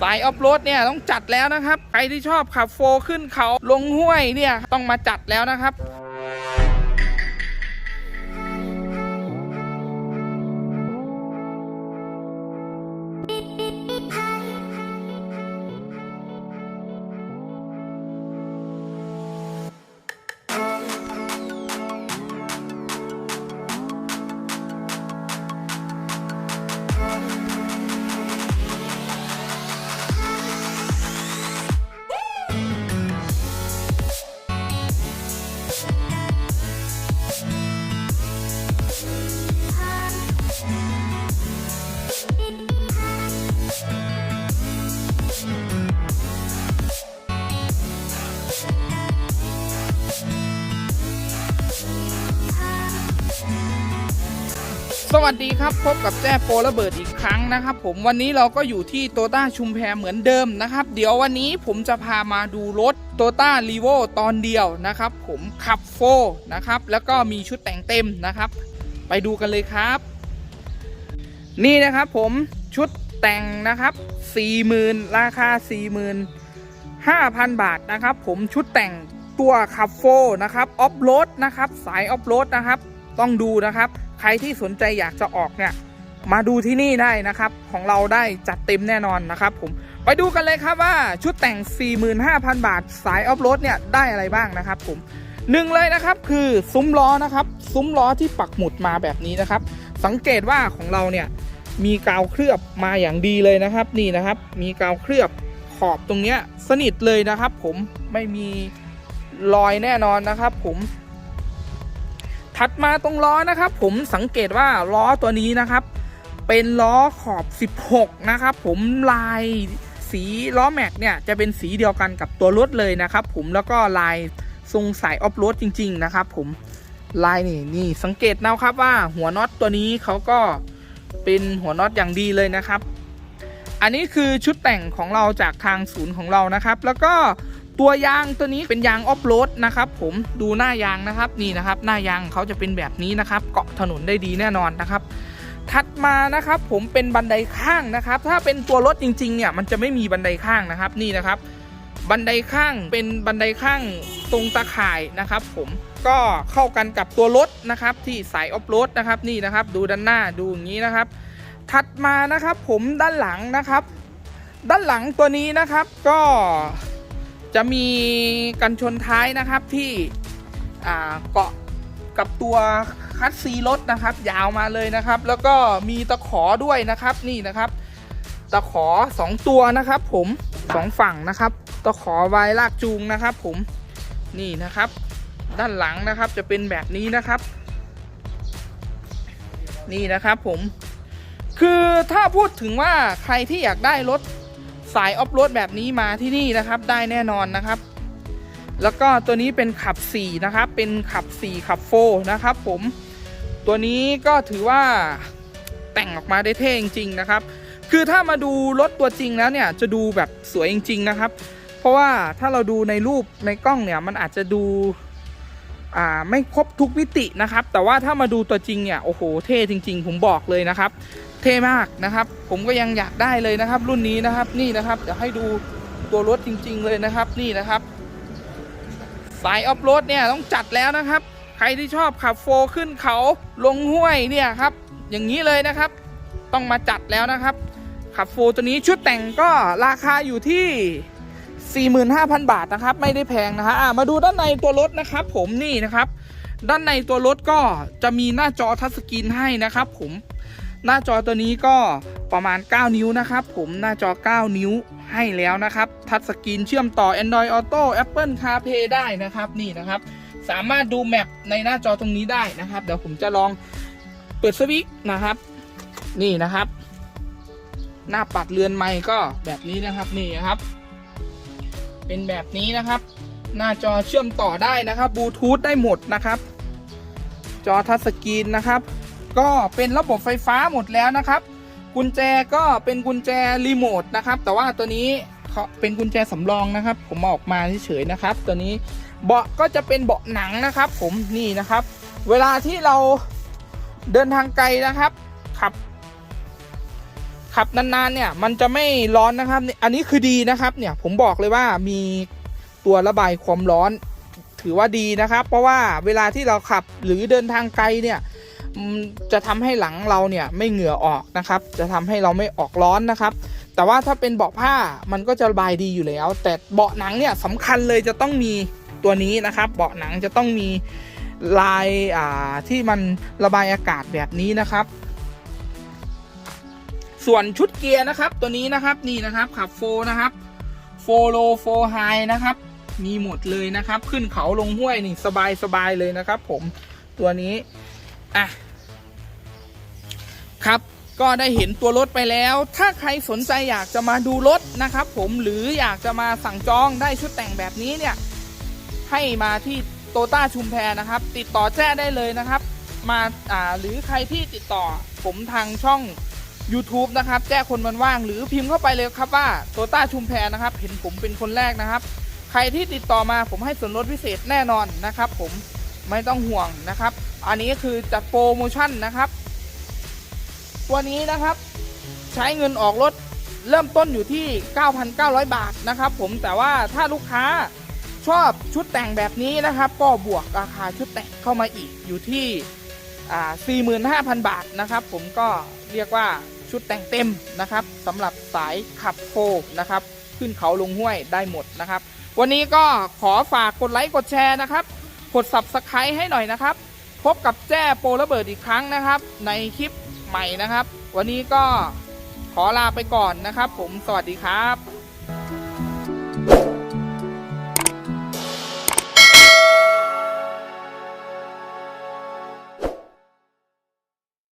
สายออฟโรดเนี่ยต้องจัดแล้วนะครับ ใครที่ชอบขับโฟร์ขึ้นเขาลงห้วยเนี่ยต้องมาจัดแล้วนะครับ วัสดีครับ พบกับแจ้โปรระเบิดอีกครั้งนะครับ ผมวันนี้เราก็อยู่ที่โตต้าชุมแพเหมือนเดิมนะครับ เดี๋ยววันนี้ผมจะพามาดูรถโตต้ารีโวตอนเดียวนะครับ ผมขับโฟนะครับ แล้วก็มีชุดแต่งเต็มนะครับ ไปดูกันเลยครับ นี่นะครับผมชุดแต่งนะครับ 40,000 ราคา 45,000 บาทนะครับ ผมชุดแต่งตัวขับโฟนะครับออฟโรดนะครับ สายออฟโรดนะครับ ต้องดูนะครับ ใครที่สนใจอยากจะออกเนี่ยมาดูที่นี่ได้นะครับ ของเราได้จัดเต็มแน่นอนนะครับ ผมไปดูกันเลยครับว่าชุดแต่ง 45,000 บาทสายออฟโรดเนี่ยได้อะไรบ้างนะครับ ผมหนึ่งเลยนะครับคือซุ้มล้อนะครับ ซุ้มล้อที่ปักหมุดมาแบบนี้นะครับ สังเกตว่าของเราเนี่ยมีกาวเคลือบมาอย่างดีเลยนะครับ นี่นะครับ มีกาวเคลือบขอบตรงเนี้ยสนิทเลยนะครับ ผมไม่มีรอยแน่นอนนะครับ ผม ถัดมาตรงล้อนะครับ ผมสังเกตว่าล้อตัวนี้นะครับ เป็นล้อขอบ 16 นะครับ ผมลายสีล้อแม็กเนี่ยจะเป็นสีเดียวกันกับตัวรถเลยนะครับ ผมแล้วก็ลายทรงสายออฟโรดจริง ๆ นะครับ ผมลายนี่นี่สังเกตนะครับว่าหัวน็อตตัวนี้เขาก็เป็นหัวน็อตอย่างดีเลยนะครับ อันนี้คือชุดแต่งของเราจากทางศูนย์ของเรานะครับ แล้วก็ ตัวยางตัวนี้เป็นยางออฟโรดนะครับผมดูหน้ายางนะครับนี่นะครับหน้ายางเขาจะเป็นแบบนี้นะครับ เกาะถนนได้ดีแน่นอนนะครับ ถัดมานะครับผมเป็นบันไดข้างนะครับ ถ้าเป็นตัวรถจริงๆเนี่ยมันจะไม่มีบันไดข้างนะครับนี่นะครับ บันไดข้างเป็นบันไดข้างตรงตะข่ายนะครับ ผมก็เข้ากันกับตัวรถนะครับที่สายออฟโรดนะครับนี่นะครับ ดูด้านหน้าดูอย่างนี้นะครับ ถัดมานะครับผมด้านหลังนะครับ ด้านหลังตัวนี้นะครับก็ จะมีกันชนท้ายนะครับที่เกาะกับตัวคัสซีรถนะครับ ยาวมาเลยนะครับ แล้วก็มีตะขอด้วยนะครับนี่นะครับตะขอ 2 ตัวนะครับผมสองฝั่งนะครับตะขอไวลากจูงนะครับ ผมนี่นะครับ ด้านหลังนะครับจะเป็นแบบนี้นะครับ นี่นะครับผมคือถ้าพูดถึงว่าใครที่อยากได้รถ สายออฟโรดแบบนี้มาที่นี่นะครับ ได้แน่นอนนะครับ แล้วก็ตัวนี้เป็นขับ4นะครับ เป็นขับ 4 ขับ4นะครับ ผม ตัวนี้ก็ถือว่าแต่งออกมาได้เท่จริงๆนะครับ คือถ้ามาดูรถตัวจริงแล้วเนี่ยจะดูแบบสวยจริง ๆ นะครับ เพราะว่าถ้าเราดูในรูปในกล้องเนี่ยมันอาจจะดู อ่าไม่ครบทุกมิตินะครับ แต่ว่าถ้ามาดูตัวจริงเนี่ยโอ้โหเท่จริง ๆ ผมบอกเลยนะครับ เท่มากนะครับ ผมก็ยังอยากได้เลยนะครับ รุ่นนี้นะครับนี่นะครับเดี๋ยวให้ดูตัวรถจริง ๆ เลยนะครับนี่นะครับ สายออฟโรดเนี่ยต้องจัดแล้วนะครับ ใครที่ชอบขับโฟร์ขึ้นเขาลงห้วยเนี่ยครับ อย่างนี้เลยนะครับ ต้องมาจัดแล้วนะครับขับโฟร์ตัวนี้ชุดแต่งก็ราคาอยู่ที่ 45,000 บาทนะครับ ไม่ได้แพงนะฮะมาดูด้านในตัวรถนะครับ ผมนี่นะครับ ด้านในตัวรถก็จะมีหน้าจอทัชสกรีนให้นะครับ ผมหน้าจอตัวนี้ก็ประมาณ 9 นิ้วนะครับ ผมหน้าจอ 9 นิ้วให้แล้วนะครับ ทัชสกรีนเชื่อมต่อ Android Auto Apple CarPlay ได้นะครับนี่นะครับ สามารถดูแมปในหน้าจอตรงนี้ได้นะครับ เดี๋ยวผมจะลองเปิดสวิตช์นะครับ นี่นะครับ หน้าปัดเรือนไม้ก็แบบนี้นะครับนี่นะครับ เป็นแบบนี้นะครับ หน้าจอเชื่อมต่อได้นะครับบลูทูธได้หมดนะครับ จอทัชสกรีนนะครับ ก็เป็นระบบไฟฟ้าหมดแล้วนะครับ กุญแจก็เป็นกุญแจรีโมทนะครับ แต่ว่าตัวนี้เขาเป็นกุญแจสำรองนะครับ ผมอออกมาเฉยๆนะครับ ตัวนี้เบาะก็จะเป็นเบาะหนังนะครับ ผมนี่นะครับ เวลาที่เราเดินทางไกลนะครับ ขับ ขับนานๆเนี่ยมันจะไม่ร้อนนะครับ อันนี้คือดีนะครับเนี่ยผมบอกเลยว่ามีตัวระบายความร้อน ถือว่าดีนะครับ เพราะว่าเวลาที่เราขับหรือเดินทางไกลเนี่ยจะทำให้หลังเราเนี่ยไม่เหงื่อออกนะครับ จะทำให้เราไม่ออกร้อนนะครับ แต่ว่าถ้าเป็นเบาะผ้ามันก็จะระบายดีอยู่แล้ว แต่เบาะหนังเนี่ยสำคัญเลยจะต้องมีตัวนี้นะครับ เบาะหนังจะต้องมีลายที่มันระบายอากาศแบบนี้นะครับ ส่วนชุดเกียร์นะครับ ตัวนี้นะครับนี่นะครับขับโฟนะครับโฟโลโฟไฮนะครับ มีหมดเลยนะครับ ขึ้นเขาลงห้วยนี่สบายสบายเลยนะครับ ผมตัวนี้อะครับก็ได้เห็นตัวรถไปแล้ว ถ้าใครสนใจอยากจะมาดูรถนะครับ ผมหรืออยากจะมาสั่งจองได้ชุดแต่งแบบนี้เนี่ย ให้มาที่โตต้าชุมแพนะครับ ติดต่อแจ้ได้เลยนะครับ มาอ่าหรือใครที่ติดต่อผมทางช่อง YouTube นะครับแจ้คนมันว่างหรือพิมพ์เข้าไปเลยครับว่าโตต้าชุมแพนะครับ เห็นผมเป็นคนแรกนะครับ ใครที่ติดต่อมาผมให้ส่วนลดพิเศษแน่นอนนะครับ ผมไม่ต้องห่วงนะครับ อันนี้คือจัดโปรโมชั่นนะครับ ตัวนี้นะครับ ใช้เงินออกรถเริ่มต้นอยู่ที่ 9,900 บาทนะครับ ผมแต่ว่าถ้าลูกค้าชอบชุดแต่งแบบนี้นะครับ ก็บวกราคาชุดแต่งเข้ามาอีกอยู่ที่อ่า45,000 บาทนะครับ ผมก็เรียกว่า ชุดแต่งเต็มนะครับสำหรับสายขับโฟนะครับ ขึ้นเขาลงห้วยได้หมดนะครับ วันนี้ก็ขอฝากกดไลค์กดแชร์นะครับ กด subscribe ให้หน่อยนะครับ พบกับแจ้โปรระเบิดอีกครั้งนะครับ ในคลิปใหม่นะครับ วันนี้ก็ขอลาไปก่อนนะครับ ผมสวัสดีครับ